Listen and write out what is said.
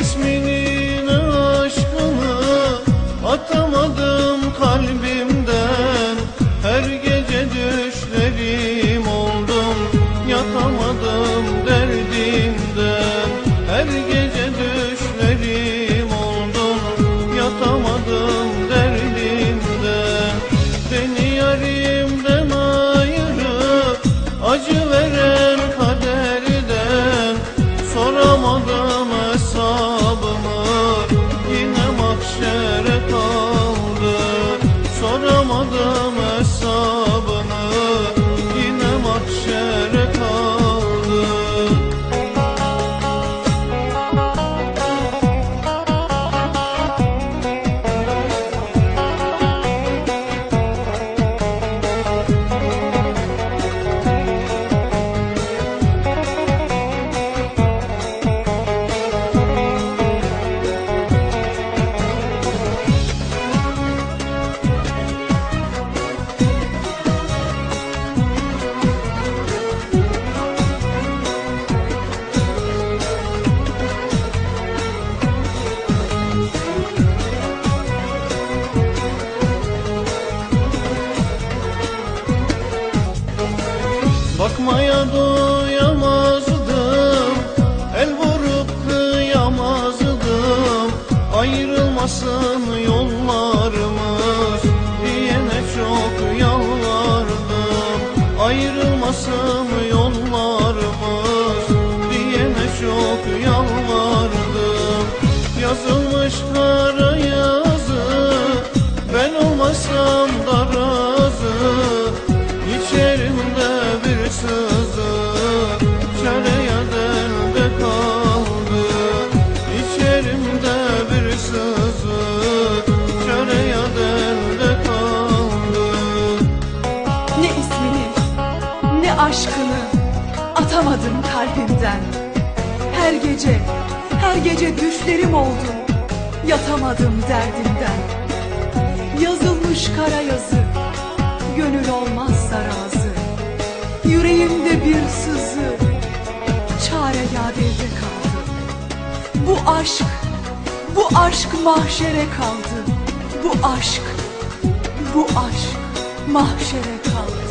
isminin aşkını atamadım kalbimden. Her gece düşlerim oldum yatamadım derdimden. Her gece Altyazı Bakmaya doyamazdım El vurup kıyamazdım. Ayrılmasın yollarımız Diyene çok yalvardım. Ayrılmasın yollarımız aşkını atamadım kalbimden. Her gece her gece düşlerim oldu Yatamadım derdimden. Yazılmış kara yazı Gönül olmazsa razı. Yüreğimde bir sızı Çare yadevde kaldı. Bu aşk Bu aşk mahşere kaldı. Bu aşk Bu aşk mahşere kaldı